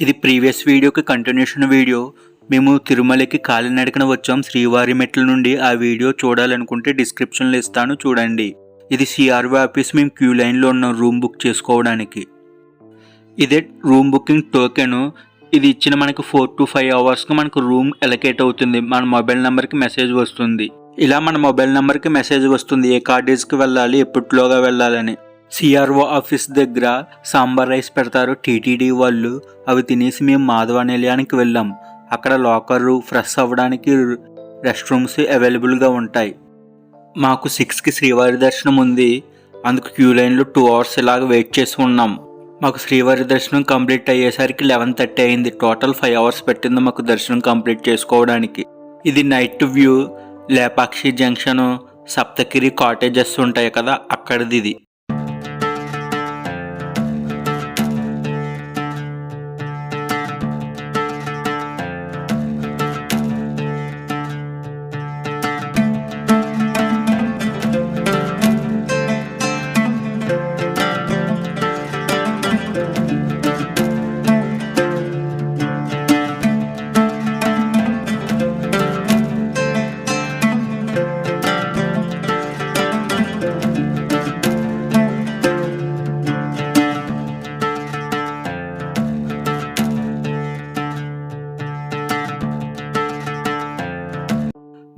ఇది ప్రీవియస్ వీడియోకి continuation video. మేము తిరుమలకి కాలినడకన వచ్చాం. శ్రీవారి మెట్ల నుండి ఆ వీడియో చూడాలనుకుంటే డిస్క్రిప్షన్లో ఇస్తాను చూడండి. ఇది సిఆర్ఓ ఆఫీస్ మేము క్యూ లైన్లో ఉన్నాం రూమ్ బుక్ చేసుకోవడానికి. ఇదే రూమ్ బుకింగ్ టోకెన్ ఇది ఇచ్చిన మనకు ఫోర్ టు ఫైవ్ అవర్స్కి మనకు రూమ్ ఎలకేట్ అవుతుంది. మన మొబైల్ నెంబర్కి మెసేజ్ వస్తుంది. ఇలా మన మొబైల్ నెంబర్కి మెసేజ్ వస్తుంది. ఏ కాటేజ్కి వెళ్ళాలి? ఎప్పటిలోగా వెళ్ళాలని. సిఆర్ఓ ఆఫీస్ దగ్గర సాంబార్ రైస్ పెడతారు టీటీడీ వాళ్ళు. అవి తినేసి మేము మాధవ నిలయానికి వెళ్ళాం. అక్కడ లాకరు ఫ్రెష్ అవ్వడానికి రెస్ట్ రూమ్స్ అవైలబుల్గా ఉంటాయి. మాకు సిక్స్కి శ్రీవారి దర్శనం ఉంది. అందుకు క్యూ లైన్లో టూ అవర్స్ ఇలాగ వెయిట్ చేసి ఉన్నాం. మాకు శ్రీవారి దర్శనం కంప్లీట్ అయ్యేసరికి లెవెన్ థర్టీ అయింది. టోటల్ ఫైవ్ అవర్స్ పెట్టింది మాకు దర్శనం కంప్లీట్ చేసుకోవడానికి. ఇది night view Lepakshi junction Saptagiri cottages ఉంటాయి కదా అక్కడిది ఇది.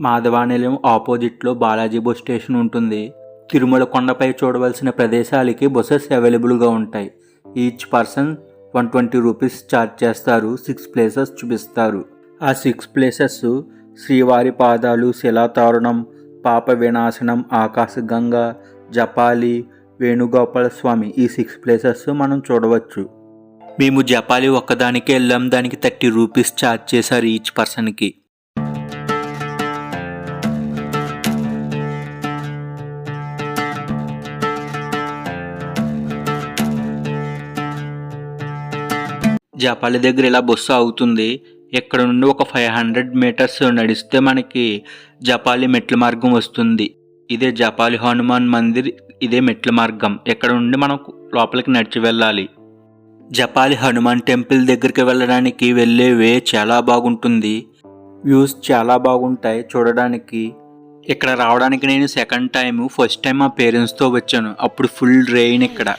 మాధవానిలయం ఆపోజిట్లో బాలాజీ బస్ స్టేషన్ ఉంటుంది. తిరుమల కొండపై చూడవలసిన ప్రదేశాలకి బస్సెస్ అవైలబుల్గా ఉంటాయి. Each person one twenty rupees charge చేస్తారు. సిక్స్ ప్లేసెస్ చూపిస్తారు. ఆ సిక్స్ ప్లేసెస్ శ్రీవారి పాదాలు శిలాతారుణం పాప వినాశనం ఆకాశగంగ జపాలి వేణుగోపాల స్వామి ఈ సిక్స్ ప్లేసెస్ మనం చూడవచ్చు. మేము జపాలి ఒక్కదానికి వెళ్ళాం. దానికి థర్టీ రూపీస్ ఛార్జ్ చేశారు ఈచ్ పర్సన్కి. జపాలి దగ్గర ఇలా బస్సు అవుతుంది ఇక్కడ నుండి ఒక ఫైవ్ హండ్రెడ్ మీటర్స్ నడిస్తే మనకి జపాలి మెట్ల మార్గం వస్తుంది. ఇదే జపాలి హనుమాన్ మందిర్ ఇదే మెట్ల మార్గం. ఇక్కడ నుండి మనం లోపలికి నడిచి వెళ్ళాలి? జపాలి హనుమాన్ టెంపుల్ దగ్గరికి వెళ్ళడానికి వెళ్ళే వే చాలా బాగుంటుంది. వ్యూస్ చాలా బాగుంటాయి చూడడానికి. ఇక్కడ రావడానికి నేను సెకండ్ టైం ఫస్ట్ టైం మా పేరెంట్స్తో వచ్చాను. అప్పుడు ఫుల్ రెయిన్ ఇక్కడ.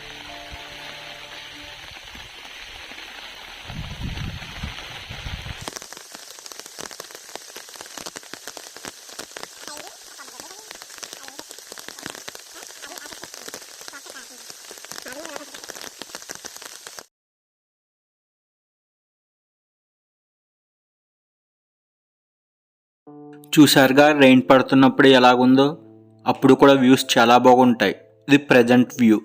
చూసారుగా రెయిన్ పడుతున్నప్పుడు ఎలాగుందో? అప్పుడు కూడా వ్యూస్ చాలా బాగుంటాయి. ఇది ప్రజెంట్ వ్యూ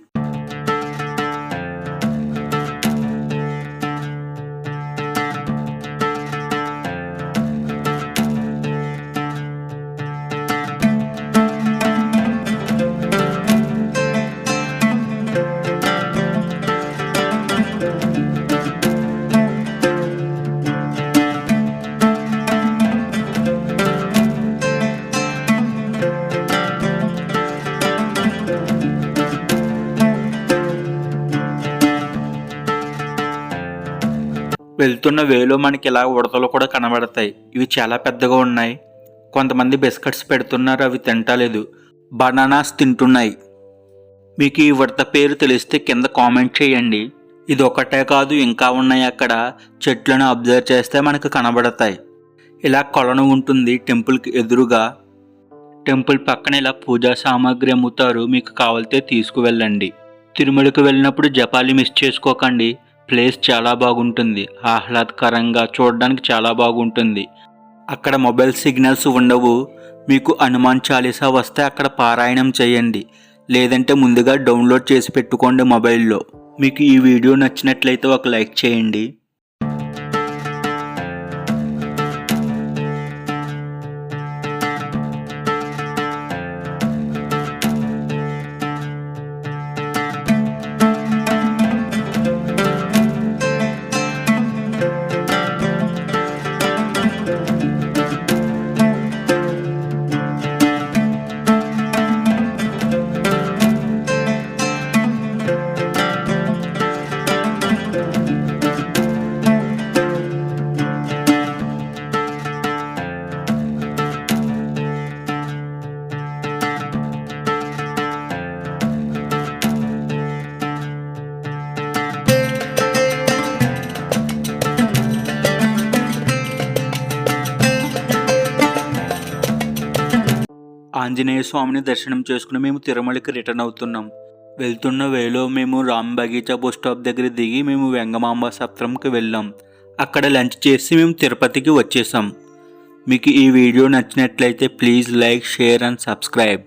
వెళ్తున్న వేలో మనకి ఇలా ఉడతలు కూడా కనబడతాయి. ఇవి చాలా పెద్దగా ఉన్నాయి. కొంతమంది బిస్కెట్స్ పెడుతున్నారు అవి తింటలేదు. బనానాస్ తింటున్నాయి. మీకు ఈ ఉడత పేరు తెలిస్తే కింద కామెంట్ చేయండి. ఇది ఒకటే కాదు ఇంకా ఉన్నాయి అక్కడ. చెట్లను అబ్జర్వ్ చేస్తే మనకు కనబడతాయి. ఇలా కొలను ఉంటుంది టెంపుల్కి ఎదురుగా. టెంపుల్ పక్కన ఇలా పూజా సామాగ్రి అమ్ముతారు. మీకు కావాలితే తీసుకువెళ్ళండి. తిరుమలకు వెళ్ళినప్పుడు జపాలి మిస్ చేసుకోకండి. ప్లేస్ చాలా బాగుంటుంది. ఆహ్లాదకరంగా చూడడానికి చాలా బాగుంటుంది. అక్కడ మొబైల్ సిగ్నల్స్ ఉండవు. మీకు హనుమాన్ చాలీసా వస్తే అక్కడ పారాయణం చేయండి. లేదంటే ముందుగా డౌన్లోడ్ చేసి పెట్టుకోండి మొబైల్లో. మీకు ఈ వీడియో నచ్చినట్లయితే ఒక లైక్ చేయండి. ఆంజనేయ స్వామిని దర్శనం చేసుకుని మేము తిరుమలకి రిటర్న్ అవుతున్నాం. వెళ్తున్న వేలో మేము రామ్ బగీచా బస్ స్టాప్ దగ్గర దిగి మేము వెంగమాంబ సత్రంకి వెళ్ళాం. అక్కడ లంచ్ చేసి మేము తిరుపతికి వచ్చేసాం. మీకు ఈ వీడియో నచ్చినట్లయితే please like share and subscribe.